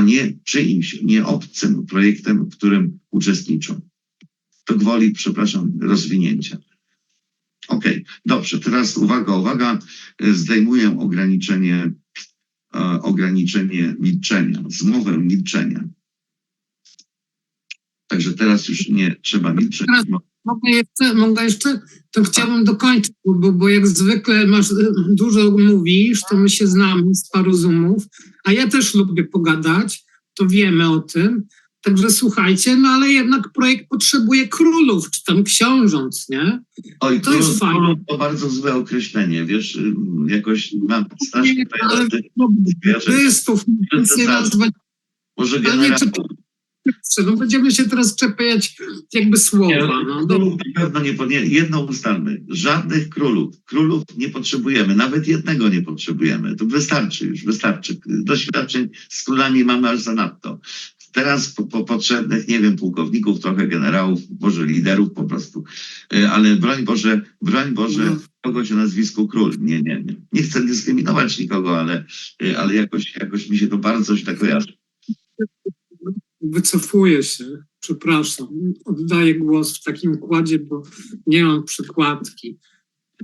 a nie czyimś, nie obcym projektem, w którym uczestniczą. To gwoli, przepraszam, rozwinięcia. Okej, dobrze, teraz uwaga, uwaga, zdejmuję ograniczenie, e, ograniczenie milczenia, zmowę milczenia. Także teraz już nie trzeba milczeć. Teraz- Mogę jeszcze, mogę jeszcze, to chciałabym dokończyć, bo, bo jak zwykle masz, e, dużo mówisz, to my się znamy z paru zoomów, a ja też lubię pogadać, to wiemy o tym. Także słuchajcie, no ale jednak projekt potrzebuje królów, czy tam książąt, nie? Oj, To jest król- fajne. król To bardzo złe określenie, wiesz, y, jakoś mam strasznie nazwać, może generał. Czy no będziemy się teraz czepiać jakby słowa, no. Do, Królów na pewno nie, nie jedno ustalmy, żadnych królów, królów nie potrzebujemy, nawet jednego nie potrzebujemy, to wystarczy już, wystarczy. Doświadczeń z królami mamy aż zanadto. Teraz po, po potrzebnych, nie wiem, pułkowników, trochę generałów, może liderów po prostu, Y, ale broń Boże, broń Boże, Mhm. kogoś o nazwisku król. Nie, nie, nie. Nie chcę dyskryminować nikogo, ale, y, ale jakoś, jakoś mi się to bardzo źle kojarzy. Wycofuję się, przepraszam, oddaję głos w takim układzie, bo nie mam przykładki.